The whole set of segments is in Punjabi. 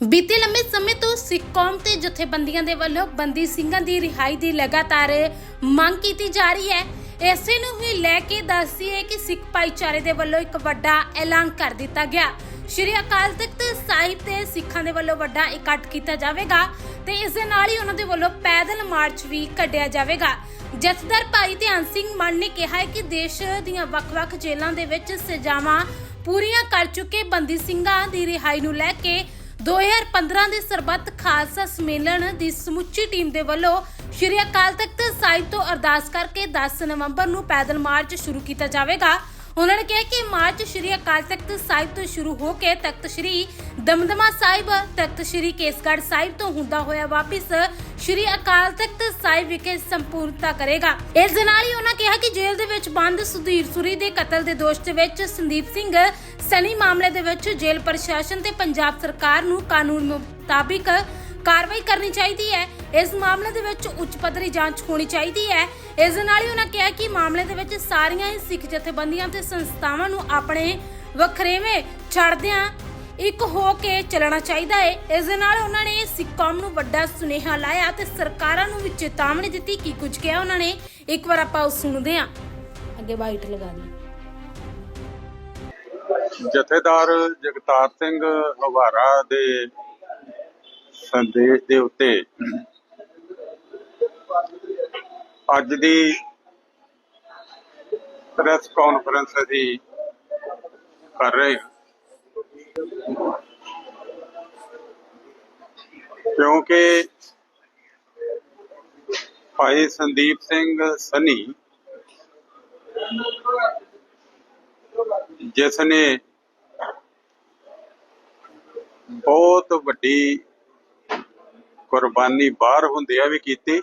ਬੀਤੇ ਲੰਮੇ ਸਮੇਂ ਤੋਂ ਸਿੱਖ ਕੌਮ ਤੇ ਜਥੇਬੰਦੀਆਂ ਦੇ ਵੱਲੋਂ ਬੰਦੀ ਸਿੰਘਾਂ ਦੀ ਰਿਹਾਈ ਦੀ ਲਗਾਤਾਰ ਮੰਗ ਕੀਤੀ ਜਾ ਰਹੀ ਹੈ। ਇਸੇ ਨੂੰ ਹੀ ਲੈ ਕੇ ਦੱਸਦੀ ਹੈ ਕਿ ਸਿੱਖ ਭਾਈਚਾਰੇ ਦੇ ਵੱਲੋਂ ਇੱਕ ਵੱਡਾ ਐਲਾਨ ਕਰ ਦਿੱਤਾ ਗਿਆ। ਸ਼੍ਰੀ ਅਕਾਲ ਤਖਤ ਸਾਹਿਬ ਤੇ ਸਿੱਖਾਂ ਦੇ ਵੱਲੋਂ ਵੱਡਾ ਇਕੱਠ ਕੀਤਾ ਜਾਵੇਗਾ ਤੇ ਇਸ ਦੇ ਨਾਲ ਹੀ ਉਹਨਾਂ ਦੇ ਵੱਲੋਂ ਪੈਦਲ ਮਾਰਚ ਵੀ ਕੱਢਿਆ ਜਾਵੇਗਾ। ਜਥੇਦਾਰ ਭਾਈ ਧਿਆਨ ਸਿੰਘ ਮਨ ਨੇ ਕਿਹਾ ਹੈ ਕਿ ਦੇਸ਼ ਦੀਆਂ ਵੱਖ-ਵੱਖ ਜੇਲ੍ਹਾਂ ਦੇ ਵਿੱਚ ਸਜ਼ਾਵਾਂ ਪੂਰੀਆਂ ਕਰ ਚੁੱਕੇ ਬੰਦੀ ਸਿੰਘਾਂ ਦੀ ਰਿਹਾਈ ਨੂੰ ਲੈ ਕੇ 2015 ਦੇ ਸਰਬੱਤ ਖਾਲਸਾ ਸੰਮੇਲਨ ਦੀ ਸਮੁੱਚੀ ਟੀਮ ਦੇ ਵੱਲੋਂ ਸ਼੍ਰੀ ਅਕਾਲ ਤਖਤ ਸਾਹਿਬ ਤੋਂ ਅਰਦਾਸ ਕਰਕੇ 10 ਨਵੰਬਰ ਨੂੰ ਪੈਦਲ ਮਾਰਚ ਸ਼ੁਰੂ ਕੀਤਾ ਜਾਵੇਗਾ। ਉਹਨਾਂ ਨੇ ਕਿਹਾ ਕਿ ਮਾਰਚ ਸ਼੍ਰੀ ਅਕਾਲ ਤਖਤ ਸਾਹਿਬ ਤੋਂ ਸ਼ੁਰੂ ਹੋ ਕੇ ਤਖਤ ਸ਼੍ਰੀ ਦਮਦਮਾ ਸਾਹਿਬ, ਤਖਤ ਸ਼੍ਰੀ ਕੇਸਗੜ੍ਹ ਸਾਹਿਬ ਤੋਂ ਹੁੰਦਾ ਹੋਇਆ ਵਾਪਿਸ ਸ਼੍ਰੀ ਅਕਾਲ ਤਖਤ ਸਾਹਿਬ ਵਿਖੇ ਸੰਪੂਰਨਤਾ ਕਰੇਗਾ। ਇਸ ਦੇ ਨਾਲ ਹੀ ਉਹਨਾਂ ਕਿਹਾ ਕਿ ਜੇਲ੍ਹ ਦੇ ਵਿੱਚ ਬੰਦ ਸੁਧੀਰ ਸੁਰੀ ਦੇ ਕਤਲ ਦੇ ਦੋਸ਼ ਦੇ ਵਿੱਚ ਸੰਦੀਪ ਸਿੰਘ ਸਨੀ ਮਾਮਲੇ ਦੇ ਵਿੱਚ ਜੇਲ੍ਹ ਪ੍ਰਸ਼ਾਸਨ ਤੇ ਪੰਜਾਬ ਸਰਕਾਰ ਨੂੰ ਕਾਨੂੰਨ ਮੁਤਾਬਿਕ ਕਾਰਵਾਈ ਕਰਨੀ ਚਾਹੀਦੀ ਹੈ। ਇਸ ਮਾਮਲੇ ਦੇ ਵਿੱਚ ਉੱਚ ਪੱਧਰੀ ਜਾਂਚ ਹੋਣੀ ਚਾਹੀਦੀ ਹੈ। ਇਸ ਦੇ ਨਾਲ ਹੀ ਉਹਨਾਂ ਕਿਹਾ ਕਿ ਮਾਮਲੇ ਦੇ ਵਿੱਚ ਸਾਰੀਆਂ ਹੀ ਸਿੱਖ ਜਥੇਬੰਦੀਆਂ ਤੇ ਸੰਸਥਾਵਾਂ ਨੂੰ ਆਪਣੇ ਵੱਖਰੇਵੇਂ ਛੱਡਦਿਆਂ ਇੱਕ ਹੋ ਕੇ ਚੱਲਣਾ ਚਾਹੀਦਾ ਹੈ ਇਸ ਦੇ ਨਾਲ ਉਹਨਾਂ ਨੇ ਸਿੱਖ ਕੌਮ ਨੂੰ ਵੱਡਾ ਸੁਨੇਹਾ ਲਾਇਆ ਤੇ ਸਰਕਾਰਾਂ ਨੂੰ ਵੀ ਚੇਤਾਵਨੀ ਦਿੱਤੀ ਕੀ ਕੁਝ ਕਿਹਾ ਉਹਨਾਂ ਨੇ। ਇੱਕ ਵਾਰ ਆਪਾਂ ਉਹ ਸੁਣਦੇ ਹਾਂ। ਅੱਗੇ ਬਾਈਟ ਲਗਾ ਦੀ ਜਥੇਦਾਰ ਜਗਤਾਰ ਸਿੰਘ ਹਵਾਰਾ ਦੇ ਸੰਦੇਸ਼ ਦੇ ਉੱਤੇ ਅੱਜ ਦੀ ਪ੍ਰੈਸ ਕਾਨਫਰੰਸ ਅਸੀਂ ਕਰ ਰਹੇ ਹਾਂ। ਕਿਉਂਕਿ ਭਾਈ ਸੰਦੀਪ ਸਿੰਘ ਸਨੀ ਜਿਸ ਨੇ ਬਹੁਤ ਵੱਡੀ ਕੁਰਬਾਨੀ ਬਾਹਰ ਹੁੰਦਿਆਂ ਵੀ ਕੀਤੀ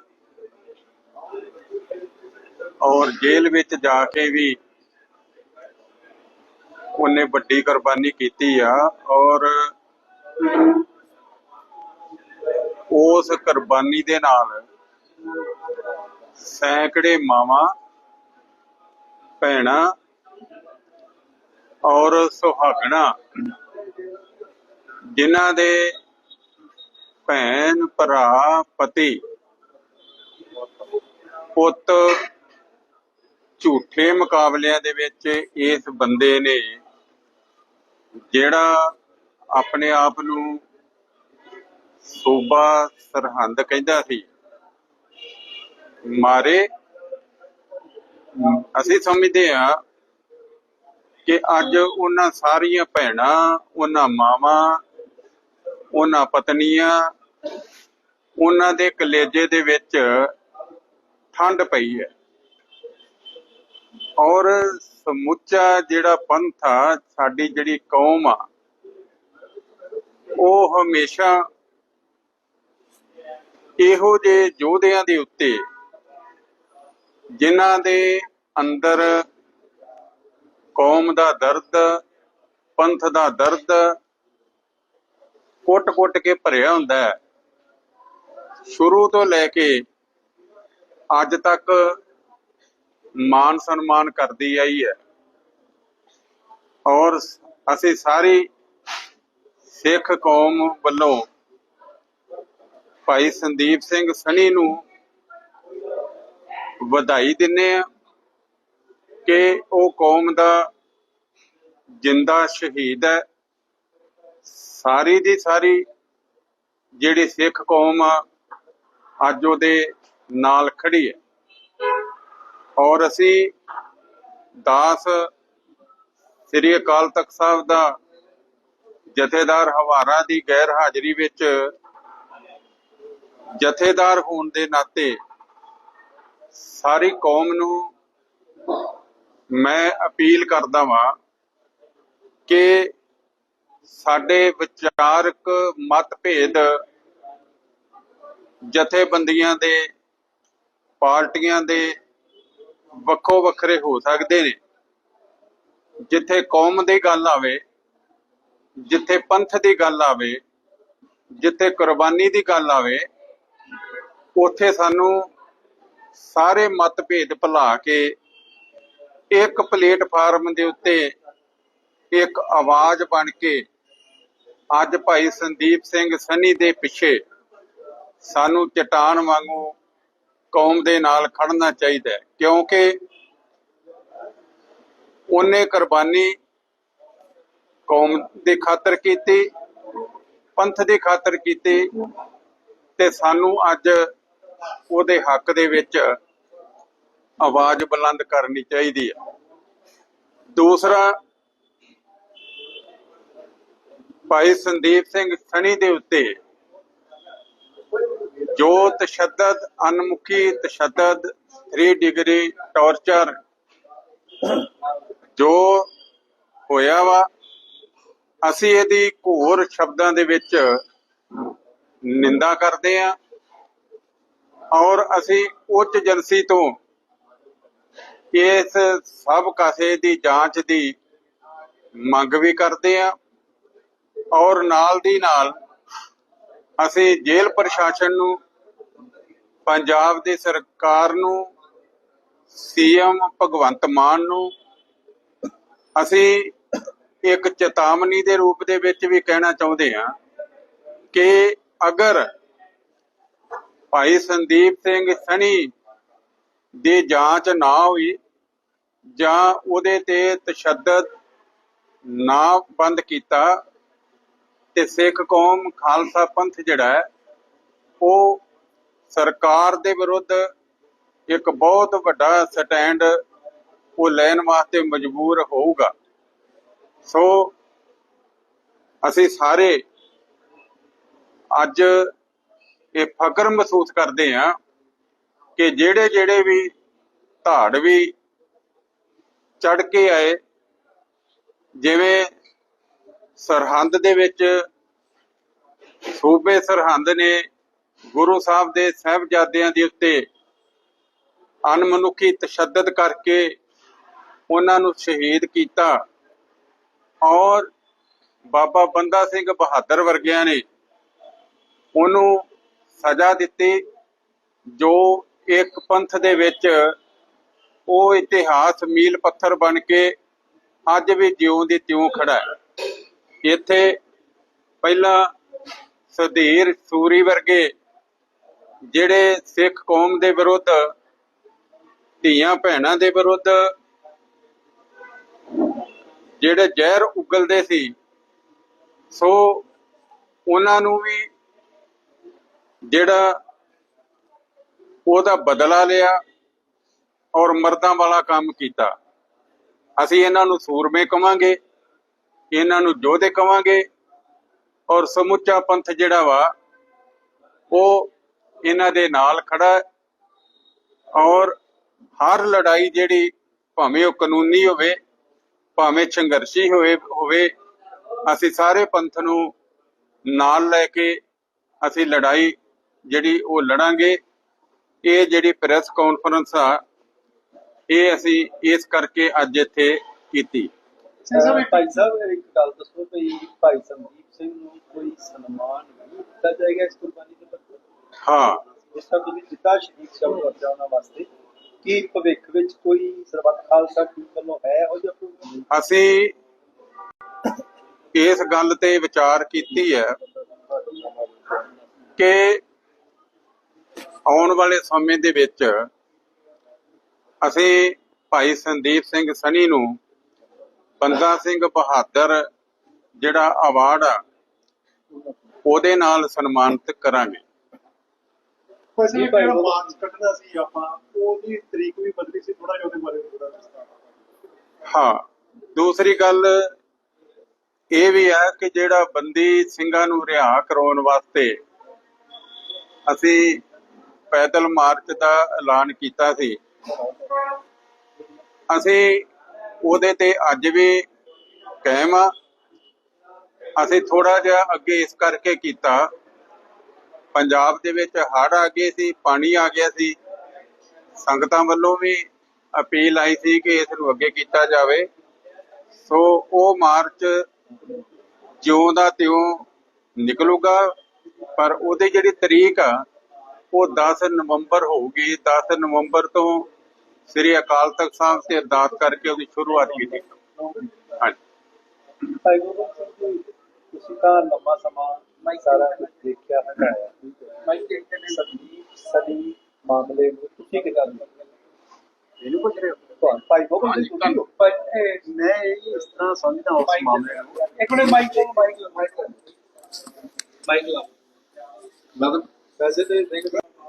ਔਰ ਜੇਲ੍ਹ ਵਿੱਚ ਜਾ ਕੇ ਵੀ ਉਹਨੇ ਵੱਡੀ ਕੁਰਬਾਨੀ ਕੀਤੀ ਆ ਔਰ ਉਸ ਕੁਰਬਾਨੀ ਦੇ ਨਾਲ ਸੈਂਕੜੇ ਮਾਵਾਂ, ਭੈਣਾਂ ਔਰ ਸੁਹਾਗਣਾ ਜਿਨ੍ਹਾਂ ਦੇ ਭੈਣ, ਭਰਾ, ਪਤੀ, ਪੁੱਤ ਝੂਠੇ ਮੁਕਾਬਲਿਆਂ ਦੇ ਵਿੱਚ ਇਸ ਬੰਦੇ ਨੇ ਜਿਹੜਾ ਆਪਣੇ ਆਪ ਨੂੰ ਸੂਬਾ ਸਰਹੰਦ ਕਹਿੰਦਾ ਸੀ, ਮਾਰੇ, ਅਸੀਂ ਸਮਝਦੇ ਹਾਂ ਕਿ ਅੱਜ ਉਹਨਾਂ ਸਾਰੀਆਂ ਭੈਣਾਂ, ਉਹਨਾਂ ਮਾਵਾਂ, ਉਹਨਾਂ ਪਤਨੀਆਂ, ਉਹਨਾਂ ਦੇ ਕਲੇਜੇ ਦੇ ਵਿੱਚ ਠੰਡ ਪਈ ਹੈ। ਔਰ ਸਮੁੱਚਾ ਜਿਹੜਾ ਪੰਥ ਆ, ਸਾਡੀ ਜਿਹੜੀ ਕੌਮ ਆ, ਉਹ ਹਮੇਸ਼ਾ ਇਹੋ ਜਿਹੇ ਯੋਧਿਆਂ ਦੇ ਉੱਤੇ, ਜਿਨ੍ਹਾਂ ਦੇ ਅੰਦਰ ਕੌਮ ਦਾ ਦਰਦ, ਪੰਥ ਦਾ ਦਰਦ ਕੁੱਟ-ਕੁੱਟ ਕੇ ਭਰਿਆ ਹੁੰਦਾ ਹੈ। ਸ਼ੁਰੂ ਤੋਂ ਲੈ ਕੇ ਅੱਜ ਤੱਕ ਮਾਨ ਸਨਮਾਨ ਕਰਦੀ ਆਈ ਹੈ। ਔਰ ਅਸੀਂ ਸਾਰੀ ਸਿੱਖ ਕੌਮ ਵੱਲੋਂ ਭਾਈ ਸੰਦੀਪ ਸਿੰਘ ਸਣੀ ਨੂੰ ਵਧਾਈ ਦਿੰਨੇ ਆ ਕਿ ਉਹ ਕੌਮ ਦਾ ਜਿੰਦਾ ਸ਼ਹੀਦ ਹੈ। ਸਾਰੀ ਦੀ ਸਾਰੀ ਜਿਹੜੀ ਸਿੱਖ ਕੌਮ ਆ, ਅੱਜ ਉਹਦੇ ਨਾਲ ਖੜੀ ਹੈ। ਔਰ ਅਸੀਂ ਦਾਸ ਸ੍ਰੀ ਅਕਾਲ ਤਖਤ ਸਾਹਿਬ ਦਾ ਜਥੇਦਾਰ ਹਵਾਰਾ ਦੀ ਗੈਰ ਹਾਜ਼ਰੀ ਵਿੱਚ ਜਥੇਦਾਰ ਹੋਣ ਦੇ ਨਾਤੇ ਸਾਰੀ ਕੌਮ ਨੂੰ ਮੈਂ ਅਪੀਲ ਕਰਦਾ ਵਾਂ ਕਿ ਸਾਡੇ ਵਿਚਾਰਕ ਮਤਭੇਦ ਜਥੇਬੰਦੀਆਂ ਦੇ, ਪਾਰਟੀਆਂ ਦੇ ਵੱਖੋ ਵੱਖਰੇ ਹੋ ਸਕਦੇ ਨੇ। ਜਿੱਥੇ ਕੌਮ ਦੀ ਗੱਲ ਆਵੇ, ਜਿੱਥੇ ਪੰਥ ਦੀ ਗੱਲ ਆਵੇ, ਜਿੱਥੇ ਕੁਰਬਾਨੀ ਦੀ ਗੱਲ ਆਵੇ, ਉੱਥੇ ਸਾਨੂੰ ਸਾਰੇ ਮਤਭੇਦ ਭੁਲਾ ਕੇ ਇੱਕ ਪਲੇਟਫਾਰਮ ਦੇ ਉੱਤੇ ਇੱਕ ਆਵਾਜ਼ ਬਣ ਕੇ ਅੱਜ ਭਾਈ ਸੰਦੀਪ ਸਿੰਘ ਸਨੀ ਦੇ ਪਿੱਛੇ ਸਾਨੂੰ ਚਟਾਨ ਵਾਂਗੂ ਕੌਮ ਦੇ ਨਾਲ ਖੜਨਾ ਚਾਹੀਦਾ ਹੈ, ਕਿਉਂਕਿ ਉਹਨੇ ਕੁਰਬਾਨੀ ਕੌਮ ਦੇ ਖਾਤਰ ਕੀਤੀ, ਪੰਥ ਦੇ ਖਾਤਰ ਕੀਤੀ ਤੇ ਸਾਨੂੰ ਅੱਜ ਉਹਦੇ ਹੱਕ ਦੇ ਵਿੱਚ ਆਵਾਜ਼ ਬੁਲੰਦ ਕਰਨੀ ਚਾਹੀਦੀ ਹੈ। ਦੂਸਰਾ, ਭਾਈ ਸੰਦੀਪ ਸਿੰਘ ਸਣੀ ਦੇ ਉੱਤੇ ਜੋ ਤਸ਼ੱਦਦ ਅਨਮੁਖੀ ਤਸ਼ੱਦਦ 3 ਡਿਗਰੀ ਟੌਰਚਰ। ਜੋ ਹੋਇਆ ਵਾ, ਅਸੀਂ ਇਹਦੀ ਘੋਰ ਸ਼ਬਦਾਂ ਦੇ ਵਿੱਚ ਨਿੰਦਾ ਕਰਦੇ ਹਾਂ ਔਰ ਅਸੀਂ ਉੱਚ ਏਜੰਸੀ ਤੋਂ ਇਸ ਸਭ ਕਾਸੇ ਦੀ ਜਾਂਚ ਦੀ ਮੰਗ ਵੀ ਕਰਦੇ ਹਾਂ ਔਰ ਨਾਲ ਦੀ ਨਾਲ ਅਸੀਂ ਜੇਲ੍ਹ ਪ੍ਰਸ਼ਾਸਨ ਨੂੰ ਪੰਜਾਬ ਦੀ ਸਰਕਾਰ ਨੂੰ, ਸੀਐਮ ਭਗਵੰਤ ਮਾਨ ਨੂੰ, ਅਸੀਂ ਇੱਕ ਚੇਤਾਵਨੀ ਦੇ ਰੂਪ ਦੇ ਵਿੱਚ ਵੀ ਕਹਿਣਾ ਚਾਹੁੰਦੇ ਹਾਂ ਕਿ ਅਗਰ ਭਾਈ ਸੰਦੀਪ ਸਿੰਘ ਸਣੀ ਦੀ ਜਾਂਚ ਨਾ ਹੋਈ ਜਾਂ ਉਹਦੇ ਤੇ ਤਸ਼ੱਦਦ ਨਾ ਬੰਦ ਕੀਤਾ, ਤੇ ਸਿੱਖ ਕੌਮ ਖਾਲਸਾ ਪੰਥ ਜਿਹੜਾ ਹੈ, ਉਹ ਸਰਕਾਰ ਦੇ ਵਿਰੁੱਧ ਇੱਕ ਬਹੁਤ ਵੱਡਾ ਸਟੈਂਡ ਉਹ ਲੈਣ ਵਾਸਤੇ ਮਜਬੂਰ ਹੋਊਗਾ। ਸੋ ਅਸੀਂ ਸਾਰੇ ਅੱਜ ਇਹ ਫਕਰ ਮਹਿਸੂਸ ਕਰਦੇ ਆ ਕਿ ਜਿਹੜੇ ਜਿਹੜੇ ਵੀ ਧਾੜ ਵੀ ਚੜ ਕੇ ਆਏ, ਜਿਵੇਂ ਸਰਹੰਦ ਦੇ ਵਿੱਚ ਸੂਬੇ ਸਰਹੰਦ ਨੇ ਗੁਰੂ ਸਾਹਿਬ ਦੇ ਸਹਿਬਜ਼ਾਦਿਆਂ ਦੇ ਉੱਤੇ ਅਨਮਨੁੱਖੀ ਤਸ਼ੱਦਦ ਕਰਕੇ ਉਹਨਾਂ ਨੂੰ ਸ਼ਹੀਦ ਕੀਤਾ। ਔਰ ਬਾਬਾ ਬੰਦਾ ਸਿੰਘ ਬਹਾਦਰ ਵਰਗਿਆਂ ਨੇ ਉਹਨੂੰ ਸਜ਼ਾ ਦਿੱਤੀ, ਜੋ ਇੱਕ ਪੰਥ ਦੇ ਵਿੱਚ ਉਹ ਇਤਿਹਾਸ ਮੀਲ ਪੱਥਰ ਬਣ ਕੇ ਅੱਜ ਵੀ ਜਿਉਂ ਦੀ ਤਿਉਂ ਖੜਾ ਹੈ। ਇੱਥੇ ਪਹਿਲਾਂ ਸੁਧੀਰ ਸੂਰੀ ਵਰਗੇ ਜਿਹੜੇ ਸਿੱਖ ਕੌਮ ਦੇ ਵਿਰੁੱਧ, ਧੀਆਂ ਭੈਣਾਂ ਦੇ ਵਿਰੁੱਧ, ਜਿਹੜੇ ਜ਼ਹਿਰ ਉਗਲਦੇ ਸੀ, ਸੋ ਉਹਨਾਂ ਨੂੰ ਵੀ ਜਿਹੜਾ ਉਹਦਾ ਬਦਲਾ ਲਿਆ ਔਰ ਮਰਦਾਂ ਵਾਲਾ ਕੰਮ ਕੀਤਾ। ਅਸੀਂ ਇਹਨਾਂ ਨੂੰ ਸੂਰਮੇ ਕਵਾਂਗੇ, ਇਹਨਾਂ ਨੂੰ ਯੋਧੇ ਕਵਾਂਗੇ ਔਰ ਸਮੁੱਚਾ ਪੰਥ ਜਿਹੜਾ ਵਾ, ਉਹ ਇਹਨਾਂ ਦੇ ਨਾਲ ਖੜਾ ਔਰ ਹਰ ਲੜਾਈ ਜਿਹੜੀ ਭਾਵੇਂ ਉਹ ਕਾਨੂੰਨੀ ਹੋਵੇ, ਭਾਵੇਂ ਸੰਘਰਸ਼ੀ ਹੋਵੇ ਹੋਵੇ, ਅਸੀਂ ਸਾਰੇ ਪੰਥ ਨੂੰ ਨਾਲ ਲੈ ਕੇ ਅਸੀਂ ਲੜਾਈ ਜਿਹੜੀ ਉਹ ਲੜਾਂਗੇ। ਇਹ ਜਿਹੜੀ ਪ੍ਰੈਸ ਕਾਨਫਰੰਸ ਆ, ਇਹ ਅਸੀਂ ਇਸ ਕਰਕੇ ਅੱਜ ਇੱਥੇ ਕੀਤੀ। ਭਾਈ ਸਾਹਿਬ, ਇੱਕ ਗੱਲ ਦੱਸੋ ਵੀ ਭਾਈ ਸੰਦੀਪ ਸਿੰਘ ਨੂੰ ਕੋਈ ਸਨਮਾਨ ਨਹੀਂ ਦਿੱਤਾ ਜਾਏਗਾ ਇਸ ਕੁਰਬਾਨੀ ਦੇ ਹਾਂ ਜਿਸ ਤਰ੍ਹਾਂ ਤੁਸੀਂ ਦਿੱਤਾ ਸ਼ਹੀਦ ਸ਼ਬਦ ਵਰਜਾ ਉਹਨਾਂ ਵਾਸਤੇ ਕੀ ਭਵਿੱਖ ਵਿੱਚ ਕੋਈ ਸਰਬੱਤ ਖਾਲਸਾ ਟੀਮ ਵੱਲੋਂ ਹੈ ਉਹ ਜਿਹਾ ਪ੍ਰੋਗਰਾਮ? ਅਸੀਂ ਇਸ ਗੱਲ ਤੇ ਵਿਚਾਰ ਕੀਤੀ ਹੈ ਕਿ ਆਉਣ ਵਾਲੇ ਸਮੇਂ ਦੇ ਵਿੱਚ ਅਸੀਂ ਭਾਈ ਸੰਦੀਪ ਸਿੰਘ ਸਨੀ ਨੂੰ ਬੰਦਾ ਸਿੰਘ ਬਹਾਦਰ ਜਿਹੜਾ ਅਵਾਰਡ ਆ ਉਹਦੇ ਨਾਲ ਸਨਮਾਨਿਤ ਕਰਾਂਗੇ ਵੈਸੇ ਭਾਈ ਜਿਹੜਾ। ਮਾਰਚ ਕੱਢਣਾ ਸੀ ਆਪਾਂ ਉਹਦੀ ਤਰੀਕ ਵੀ ਬਦਲੀ ਸੀ ਥੋੜਾ ਜਿਹਾ ਉਹਦੇ ਬਾਰੇ ਥੋੜਾ ਹਾਂ ਦੂਸਰੀ ਗੱਲ ਇਹ ਵੀ ਹੈ ਕਿ ਜਿਹੜਾ ਬੰਦੀ ਸਿੰਘਾਂ ਨੂੰ ਰਿਹਾ ਕਰਾਉਣ ਵਾਸਤੇ ਅਸੀਂ ਪੈਦਲ ਮਾਰਚ ਦਾ ਐਲਾਨ ਕੀਤਾ ਸੀ ਅਸੀਂ ਉਹਦੇ ਤੇ ਅੱਜ ਵੀ ਕਾਇਮ ਆ ਅਸੀਂ ਥੋੜਾ ਜਿਹਾ ਅੱਗੇ ਇਸ ਕਰਕੇ ਕੀਤਾ ਪੰਜਾਬ ਦੇ ਵਿੱਚ ਹੜ ਆ ਗਏ ਸੀ, ਪਾਣੀ ਆ ਗਿਆ ਸੀ। ਸੰਗਤਾਂ ਵੱਲੋਂ ਵੀ ਅਪੀਲ ਆਈ ਸੀ ਕਿ ਇਸ ਨੂੰ ਅੱਗੇ ਕੀਤਾ ਜਾਵੇ। ਸੋ ਉਹ ਮਾਰਚ ਜਿਉਂ ਦਾ ਤਿਉਂ ਨਿਕਲੂਗਾ, ਪਰ ਉਹਦੀ ਜਿਹੜੀ ਤਰੀਕ ਆ, ਉਹ 10 ਨਵੰਬਰ ਹੋਊਗੀ। 10 ਨਵੰਬਰ ਤੋਂ ਸ੍ਰੀ ਅਕਾਲ ਤਖਤ ਸਾਹਿਬ ਤੇ ਅਰਦਾਸ ਕਰਕੇ ਉਹਦੀ ਸ਼ੁਰੂਆਤ ਕੀਤੀ। ਹਾਂਜੀ। ਭਾਈ ਗੋਬਿੰਦ ਸਿੰਘ ਜੀ, ਤੁਸੀਂ ਤਾਂ ਲੰਮਾ ਸਮਾਂ ਸਾਰਾ ਕੁਝ ਦੇਖਿਆ ਹੈ। ਸੰਦੀਪ ਸਦੀ ਮਾਮਲੇ ਨੂੰ ਤੁਸੀਂ ਕਿਦਾਂ ਇਹਨੂੰ ਪੁੱਛ ਰਹੇ ਹੋ? ਭਾਈ ਤੁਸੀਂ ਹੋ। ਪਰ ਇਹ ਮੈਂ ਇਹ ਇਸ ਤਰ੍ਹਾਂ ਸਮਝਦਾ ਉਸ ਮਾਮਲੇ ਨੂੰ। ਇੱਕ minute mike mike mike mike ਲਓ। ਮਤਲਬ ਵੈਸੇ ਤੇ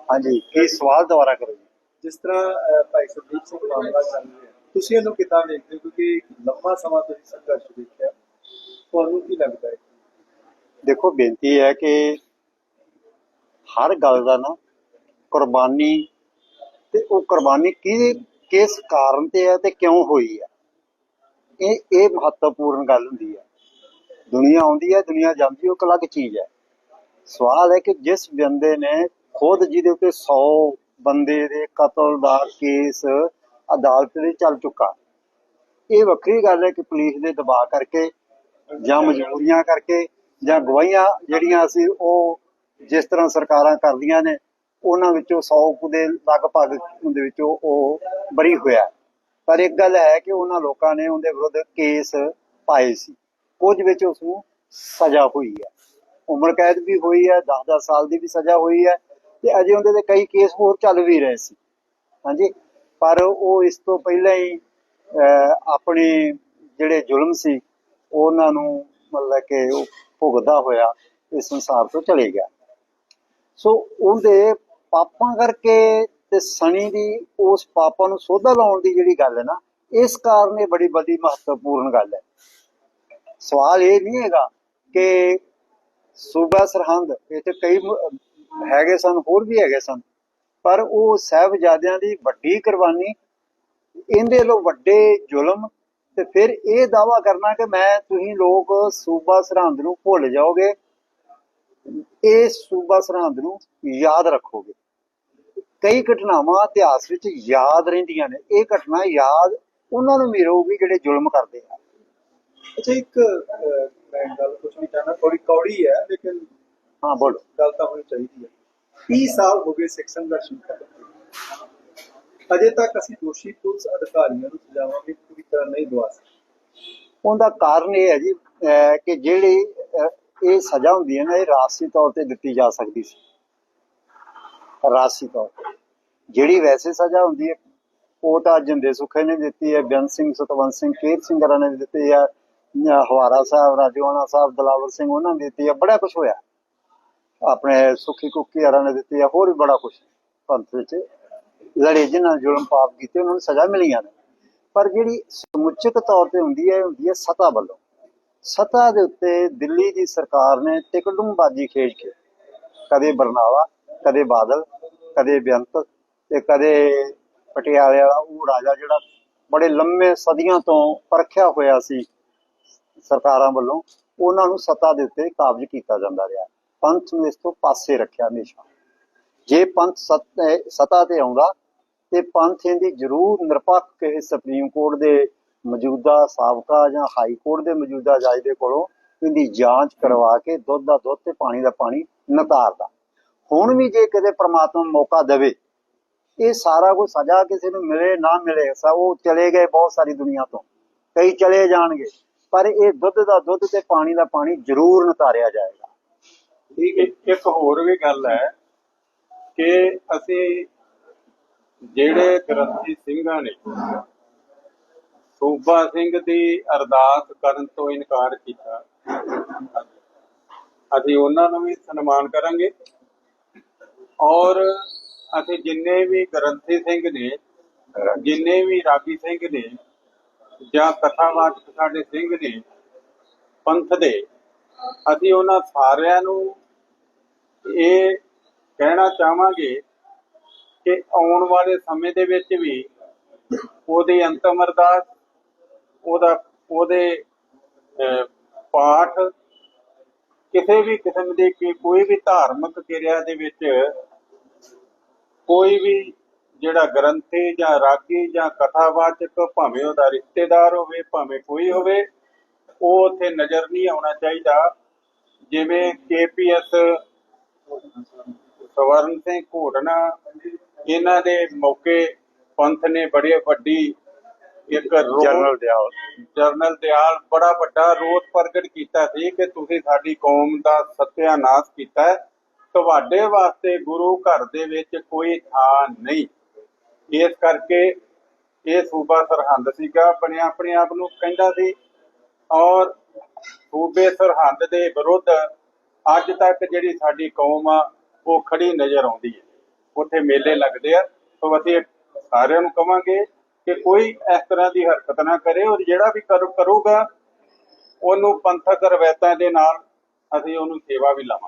ਹਾਂਜੀ ਕੀ ਸਵਾਲ ਦੁਬਾਰਾ ਕਰੋ ਜਿਸ ਤਰ੍ਹਾਂ ਭਾਈ ਸੰਦੀਪ ਸਿੰਘ ਮਾਮਲਾ ਚੱਲ ਰਿਹਾ ਤੁਸੀਂ ਇਹਨੂੰ ਕਿੱਦਾਂ ਦੇਖਦੇ ਹੋ? ਕਿਉਂਕਿ ਲੰਮਾ ਸਮਾਂ ਤੁਸੀਂ ਸੰਘਰਸ਼ ਦੇਖਿਆ ਤੁਹਾਨੂੰ ਕੀ ਲੱਗਦਾ ਹੈ? ਦੇਖੋ, ਬੇਨਤੀ ਹੈ ਕਿ ਹਰ ਗੱਲ ਦਾ ਨਾ ਕੁਰਬਾਨੀ ਤੇ ਉਹ ਕੁਰਬਾਨੀ ਕੀ ਕਿਸ ਕਾਰਨ ਤੇ ਹੈ ਤੇ ਕਿਉਂ ਹੋਈ ਹੈ? ਇਹ ਇਹ ਮਹੱਤਵਪੂਰਨ ਗੱਲ ਹੁੰਦੀ ਹੈ। ਦੁਨੀਆ ਆਉਂਦੀ ਹੈ, ਦੁਨੀਆ ਜਾਂਦੀ ਉਹ ਅਲੱਗ ਚੀਜ਼ ਹੈ। ਸਵਾਲ ਹੈ ਕਿ ਜਿਸ ਬੰਦੇ ਨੇ ਖੁਦ ਜਿਹਦੇ ਉੱਤੇ 100 ਬੰਦੇ ਦੇ ਕਤਲ ਦਾ ਕੇਸ ਅਦਾਲਤ ਦੇ ਚੱਲ ਚੁੱਕਾ, ਇਹ ਵੱਖਰੀ ਗੱਲ ਹੈ ਕਿ ਪੁਲਿਸ ਦੇ ਦਬਾਅ ਕਰਕੇ ਜਾਂ ਮਜਬੂਰੀਆਂ ਕਰਕੇ ਜਾਂ ਗਵਾਹੀਆਂ ਜਿਹੜੀਆਂ ਅਸੀਂ ਉਹ ਜਿਸ ਤਰ੍ਹਾਂ ਸਰਕਾਰਾਂ ਕਰਦੀਆਂ ਨੇ, ਉਹਨਾਂ ਵਿੱਚੋਂ 100 ਕੁ ਦੇ ਲਗਭਗ ਦੇ ਵਿੱਚੋਂ ਉਹ ਬਰੀ ਹੋਇਆ ਪਰ ਇੱਕ ਗੱਲ ਹੈ ਕਿ ਉਹਨਾਂ ਲੋਕਾਂ ਨੇ ਉਹਦੇ ਵਿਰੁੱਧ ਕੇਸ ਪਾਏ ਸੀ। ਕੁਝ ਵਿੱਚ ਉਸ ਨੂੰ ਸਜ਼ਾ ਹੋਈ ਹੈ। ਉਮਰ ਕੈਦ ਵੀ ਹੋਈ ਹੈ 10-10 ਸਾਲ ਦੀ ਵੀ ਸਜ਼ਾ ਹੋਈ ਹੈ ਤੇ ਅਜੇ ਉਹਦੇ ਤੇ ਕਈ ਕੇਸ ਹੋਰ ਚੱਲ ਵੀ ਰਹੇ ਸੀ। ਹਾਂਜੀ? ਪਰ ਉਹ ਇਸ ਤੋਂ ਪਹਿਲਾਂ ਹੀ ਆਪਣੇ ਜਿਹੜੇ ਜ਼ੁਲਮ ਸੀ, ਉਹਨਾਂ ਨੂੰ ਮਤਲਬ ਕਿ ਭੁਗਦਾ ਭੁਗਤਦਾ ਹੋਇਆ ਇਸ ਸੰਸਾਰ ਤੋਂ ਚਲੇ ਗਿਆ। ਸੋ ਉਹਦੇ ਪਾਪਾਂ ਕਰਕੇ ਤੇ ਸਣੀ ਦੀ ਉਸ ਪਾਪਾਂ ਨੂੰ ਸੋਧਾ ਲਾਉਣ ਦੀ ਜਿਹੜੀ ਗੱਲ ਹੈ ਨਾ, ਇਸ ਕਾਰਨ ਇਹ ਬੜੀ ਬੜੀ ਮਹੱਤਵਪੂਰਨ ਗੱਲ ਹੈ। ਸਵਾਲ ਇਹ ਨਹੀਂ ਹੈਗਾ ਕਿ ਸੂਬਾ ਸਰਹੰਦ, ਇਹ ਤੇ ਕਈ ਹੈਗੇ ਸਨ, ਹੋਰ ਵੀ ਹੈਗੇ ਸਨ, ਪਰ ਉਹ ਸਾਹਿਬਜ਼ਾਦਿਆਂ ਦੀ ਵੱਡੀ ਕੁਰਬਾਨੀ, ਇਹਦੇ ਲੋ ਵੱਡੇ ਜ਼ੁਲਮ ਤੇ ਫਿਰ ਇਹ ਦਾਵਾ ਕਰਨਾ ਕਿ ਮੈਂ ਤੁਸੀਂ ਲੋਕ ਸੂਬਾ ਸਰਹੰਦ ਨੂੰ ਭੁੱਲ ਜਾਓਗੇ। ਇਹ ਸੂਬਾ ਸਰਹੰਦ ਨੂੰ ਯਾਦ ਰੱਖੋਗੇ। ਕਈ ਘਟਨਾਵਾਂ ਇਤਿਹਾਸ ਵਿੱਚ ਯਾਦ ਰਹਿੰਦੀਆਂ ਨੇ। ਇਹ ਘਟਨਾ ਯਾਦ ਉਹਨਾਂ ਨੂੰ ਰਹੂਗੀ ਜਿਹੜੇ ਜ਼ੁਲਮ ਕਰਦੇ ਆ। ਅੱਛਾ ਇੱਕ ਮੈਂ ਗੱਲ ਪੁੱਛਣੀ ਚਾਹਨਾ ਥੋੜੀ ਕੌੜੀ ਹੈ ਲੇਕਿਨ ਹਾਂ ਬੋਲੋ। ਗੱਲ ਤਾਂ ਹੋਣੀ ਚਾਹੀਦੀ ਹੈ। 30 ਸਾਲ ਹੋ ਗਏ ਸਿੱਖ ਸੰਘਰਸ਼ ਨੂੰ। ਅਜੇ ਤੱਕ ਅਸੀਂ ਦੋਸ਼ੀ ਪੁਲਿਸ ਅਧਿਕਾਰੀਆਂ ਨੂੰ ਸਜ਼ਾਵਾਂ ਵੀ ਪੂਰੀ ਤਰ੍ਹਾਂ ਨਹੀਂ ਦਵਾ ਸਕੇ। ਉਹਦਾ ਕਾਰਨ ਇਹ ਹੈ ਜੀ ਕਿ ਜਿਹੜੀ ਇਹ ਸਜ਼ਾ ਹੁੰਦੀ ਹੈ ਨਾ, ਇਹ ਰਾਸੀ ਤੌਰ ਤੇ ਦਿੱਤੀ ਜਾ ਸਕਦੀ ਸੀ। ਰਾਸੀ ਤੌਰ ਤੇ। ਜਿਹੜੀ ਵੈਸੇ ਸਜ਼ਾ ਹੁੰਦੀ ਹੈ, ਉਹ ਤਾਂ ਜਿੰਦੇ ਸੁਖੇ ਨੇ ਦਿੱਤੀ ਹੈ ਬੇਅੰਤ ਸਿੰਘ ਸਤਵੰਤ ਸਿੰਘ, ਕੇਰ ਸਿੰਘਰਾਂ ਨੇ ਦਿੱਤੀ ਹੈ ਹਵਾਰਾ ਸਾਹਿਬ ਰਾਜਵਾਨਾ ਸਾਹਿਬ, ਦਲਾਵਰ ਸਿੰਘ, ਉਹਨਾਂ ਨੇ ਦਿੱਤੀ ਹੈ, ਬੜਾ ਕੁਝ ਹੋਇਆ। ਆਪਣੇ ਸੁਖੀ ਕੁੱਕੀ ਹਰਾਂ ਨੇ ਦਿੱਤੀ ਹੈ, ਹੋਰ ਵੀ ਬੜਾ ਕੁਝ ਪੰਥ ਵਿੱਚ ਲੜੇ ਜਿਨ੍ਹਾਂ ਨੇ ਜ਼ੁਲਮ ਪਾਪ ਕੀਤੇ, ਉਹਨਾਂ ਨੂੰ ਸਜ਼ਾ ਮਿਲੀਆਂ ਨੇ। ਪਰ ਜਿਹੜੀ ਸਮੁੱਚਕ ਤੌਰ ਤੇ ਹੁੰਦੀ ਹੈ ਹੁੰਦੀ ਹੈ ਸਤਾ ਵੱਲੋਂ। ਸਤਾ ਦੇ ਉੱਤੇ ਦਿੱਲੀ ਦੀ ਸਰਕਾਰ ਨੇ ਟਿਕਡੂਮਬਾਜੀ ਖੇਡ ਕੇ, ਕਦੇ ਬਰਨਾਲਾ, ਕਦੇ ਬਾਦਲ, ਕਦੇ ਬੇਅੰਤ ਤੇ ਕਦੇ ਪਟਿਆਲੇ ਵਾਲਾ, ਉਹ ਰਾਜਾ ਜਿਹੜਾ ਬੜੇ ਲੰਮੇ ਸਦੀਆਂ ਤੋਂ ਪਰਖਿਆ ਹੋਇਆ ਸੀ ਸਰਕਾਰਾਂ ਵੱਲੋਂ, ਉਹਨਾਂ ਨੂੰ ਸਤਾ ਦੇ ਉੱਤੇ ਕਾਬਜ ਕੀਤਾ ਜਾਂਦਾ ਰਿਹਾ। ਪੰਥ ਨੂੰ ਇਸ ਤੋਂ ਪਾਸੇ ਰੱਖਿਆ ਹਮੇਸ਼ਾ। ਜੇ ਪੰਥ ਸਤ- ਸਤਾ ਤੇ ਆਉਂਦਾ, ਤੇ ਪੰਥ ਇਹਦੀ ਜ਼ਰੂਰ ਨਿਰਪੱਖ ਕਿਸੇ ਸੁਪਰੀਮ ਕੋਰਟ ਦੇ ਮੌਜੂਦਾ ਸਾਬਕਾ ਜਾਂ ਹਾਈ ਕੋਰਟ ਦੇ ਮੌਜੂਦਾ ਜੱਜ ਦੇ ਕੋਲੋਂ ਇਹਦੀ ਜਾਂਚ ਕਰਵਾ ਕੇ ਦੁੱਧ ਦਾ ਦੁੱਧ ਤੇ ਪਾਣੀ ਦਾ ਪਾਣੀ ਨਿਤਾਰਦਾ। ਹੁਣ ਵੀ ਜੇ ਕਦੇ ਪ੍ਰਮਾਤਮਾ ਮੌਕਾ ਦੇਵੇ, ਇਹ ਸਾਰਾ ਕੁਝ ਸਜ਼ਾ ਕਿਸੇ ਨੂੰ ਮਿਲੇ ਨਾ ਮਿਲੇ, ਸਾ ਉਹ ਚਲੇ ਗਏ ਬਹੁਤ ਸਾਰੀ ਦੁਨੀਆ ਤੋਂ, ਕਈ ਚਲੇ ਜਾਣਗੇ, ਪਰ ਇਹ ਦੁੱਧ ਦਾ ਦੁੱਧ ਤੇ ਪਾਣੀ ਦਾ ਪਾਣੀ ਜ਼ਰੂਰ ਨਤਾਰਿਆ ਜਾਏਗਾ। ਠੀਕ ਹੈ ਇੱਕ ਹੋਰ ਵੀ ਗੱਲ ਹੈ ਕਿ ਅਸੀਂ ਜਿਹੜੇ ਗ੍ਰੰਥੀ ਸਿੰਘਾਂ ਨੇ ਸੂਬਾ ਸਿੰਘ ਦੀ ਅਰਦਾਸ ਕਰਨ ਤੋਂ ਇਨਕਾਰ ਕੀਤਾ, ਅਸੀਂ ਉਹਨਾਂ ਨੂੰ ਵੀ ਸਨਮਾਨ ਕਰਾਂਗੇ ਔਰ ਅਸੀਂ ਜਿੰਨੇ ਵੀ ਗ੍ਰੰਥੀ ਸਿੰਘ ਨੇ, ਜਿੰਨੇ ਵੀ ਰਾਗੀ ਸਿੰਘ ਨੇ ਜਾਂ ਕਥਾਵਾਚਕ ਸਾਡੇ ਸਿੰਘ ਨੇ, ਪੰਥ ਦੇ, ਅਸੀਂ ਉਹਨਾਂ ਸਾਰਿਆਂ ਨੂੰ ਇਹ ਕਹਿਣਾ ਚਾਹਾਂਗੇ ਕਿ ਆਉਣ ਵਾਲੇ ਸਮੇਂ ਦੇ ਵਿੱਚ ਵੀ ਉਹਦੀ ਅੰਤਮ ਅਰਦਾਸ, ਉਹਦਾ, ਉਹਦੇ ਪਾਠ ਕਿਸੇ ਵੀ ਕਿਸਮ ਦੀ ਕੋਈ ਵੀ ਧਾਰਮਿਕ ਕਿਰਿਆ ਦੇ ਵਿੱਚ ਕੋਈ ਵੀ ਜਿਹੜਾ ਗ੍ਰੰਥੀ ਜਾਂ ਰਾਗੀ ਜਾਂ ਕਥਾਵਾਚਕ ਭਾਵੇਂ ਉਹਦਾ ਰਿਸ਼ਤੇਦਾਰ ਹੋਵੇ, ਭਾਵੇਂ ਕੋਈ ਹੋਵੇ, ਉਹ ਉੱਥੇ ਨਜ਼ਰ ਨਹੀਂ ਆਉਣਾ ਚਾਹੀਦਾ। ਜਿਵੇਂ ਕੇਪੀਐਸ ਸਵਰਨ ਸਿੰਘ ਘੋਟਣਾ ਇਹਨਾਂ ਦੇ ਮੌਕੇ ਪੰਥ ਨੇ ਬੜੀ ਵੱਡੀ ਇੱਕ ਜਨਰਲ ਦਿਆਲ। ਜਰਨਲ ਦਿਆਲ ਬੜਾ ਵੱਡਾ ਰੋਸ ਪ੍ਰਗਟ ਕੀਤਾ ਸੀ ਕਿ ਤੁਸੀਂ ਸਾਡੀ ਕੌਮ ਦਾ ਸਤਿਆਨਾਸ਼ ਕੀਤਾ। ਤੁਹਾਡੇ ਵਾਸਤੇ ਗੁਰੂ ਘਰ ਦੇ ਵਿੱਚ ਕੋਈ ਥਾਂ ਨਹੀਂ। ਇਸ ਕਰਕੇ ਇਹ ਸੂਬਾ ਸਰਹੰਦ ਸੀਗਾ ਆਪਣੇ ਆਪਣੇ ਆਪ ਨੂੰ ਕਹਿੰਦਾ ਸੀ। ਔਰ ਸੂਬੇ ਸਰਹੰਦ ਦੇ ਵਿਰੁੱਧ ਅੱਜ ਤੱਕ ਜਿਹੜੀ ਸਾਡੀ ਕੌਮ ਆ ਉਹ ਖੜੀ ਨਜ਼ਰ ਆਉਂਦੀ ਹੈ। ਉੱਥੇ ਮੇਲੇ ਲੱਗਦੇ ਆ। ਸੋ ਅਸੀਂ ਸਾਰਿਆਂ ਨੂੰ ਕਵਾਂਗੇ ਕਿ ਕੋਈ ਇਸ ਤਰ੍ਹਾਂ ਦੀ ਹਰਕਤ ਨਾ ਕਰੇ ਔਰ ਜਿਹੜਾ ਵੀ ਕਰੂਗਾ, ਉਹਨੂੰ ਪੰਥਕ ਰਵਾਇਤਾਂ ਦੇ ਨਾਲ ਅਸੀਂ ਉਹਨੂੰ ਸੇਵਾ ਵੀ ਲਾਵਾਂਗੇ।